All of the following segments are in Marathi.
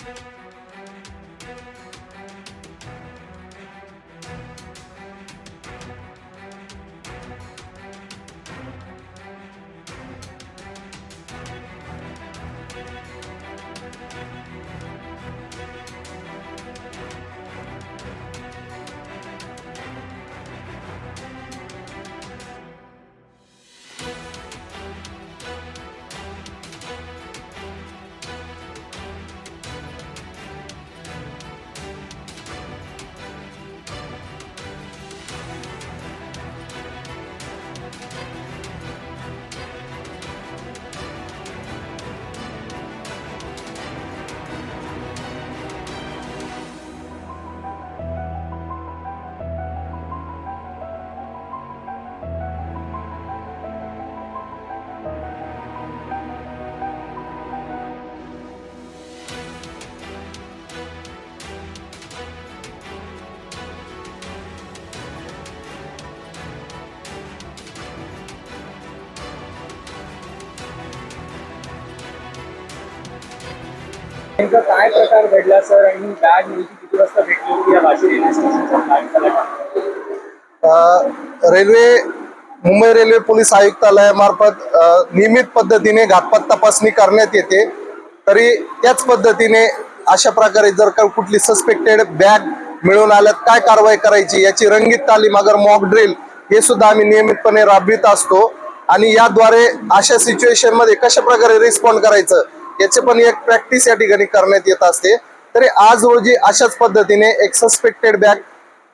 Thank नेमकं काय प्रकार घडला सर? आणि बॅग नेमकी किती वाजता भेटली होती या वाशी रेल्वे स्टेशनच्या रेल्वे मुंबई रेल्वे पोलीस आयुक्तालयामार्फत नियमित पद्धतीने घातपात तपासणी करण्यात येते. तरी त्याच पद्धतीने अशा प्रकारे जर का कुठली सस्पेक्टेड बॅग मिळून आल्यात काय कारवाई करायची याची रंगीत तालीम अगर मॉक ड्रिल हे सुद्धा आम्ही नियमितपणे राबवित असतो. आणि याद्वारे अशा सिच्युएशनमध्ये कशा प्रकारे रिस्पॉन्ड करायचं याचे पण एक प्रॅक्टिस या ठिकाणी करण्यात येत असते. तरी आज रोजी अशाच पद्धतीने एक सस्पेक्टेड बॅग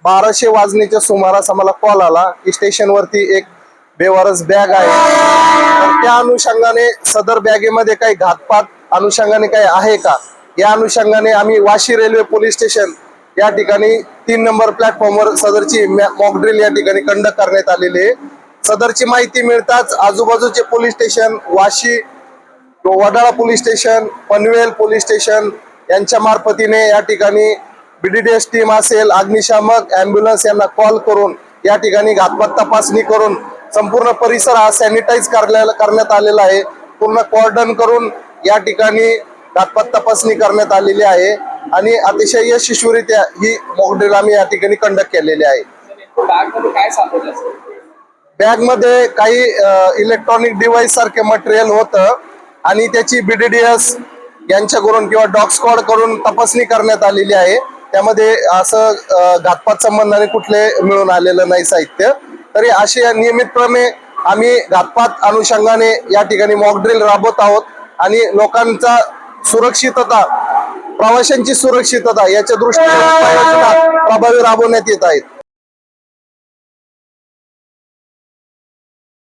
बाराशे वाजण्याच्या सुमारास आम्हाला कॉल आला. की स्टेशनवरती एक बेवारस बॅग आहे. तर त्या अनुषंगाने सदर बॅगेमध्ये काही घातपात अनुषंगाने काही आहे का? या अनुषंगाने आम्ही वाशी रेल्वे पोलीस स्टेशन या ठिकाणी तीन नंबर प्लॅटफॉर्मवर सदरची मॉक ड्रिल या ठिकाणी कंडक्ट करण्यात आलेली आहे. सदरची माहिती मिळताच आजूबाजूचे police station Vashi Wadala police station Panvel police station यांच्या मार्फतीने या ठिकाणी बीडीडीएस टीम असेल अग्निशामक अँब्युलन्स यांना कॉल करून या ठिकाणी घातपात तपासणी करून संपूर्ण परिसर हा सॅनिटाईज करण्यात आलेला आहे. पूर्ण कॉर्डन करून या ठिकाणी घातपात तपासणी करण्यात आलेली आहे. आणि अतिशय यशस्वीरित्या ही मॉकड्रिल आम्ही या ठिकाणी कंडक्ट केलेली आहे. बॅगमध्ये काय सापडलं सर बॅगमध्ये काही इलेक्ट्रॉनिक डिव्हाइस सारखे मटेरियल होतं. आणि त्याची बीडीडीएस यांच्याकडून किंवा डॉग स्क्वॉड करून तपासणी करण्यात आलेली आहे. त्यामध्ये असं घातपात संबंधाने कुठले मिळून आलेलं नाही साहित्य. तरी असे नियमितपणे आम्ही घातपात अनुषंगाने या ठिकाणी मॉकड्रिल राबवत आहोत. आणि लोकांचा सुरक्षितता प्रवाशांची सुरक्षितता याच्या दृष्टीने प्रभावी राबवण्यात येत आहेत.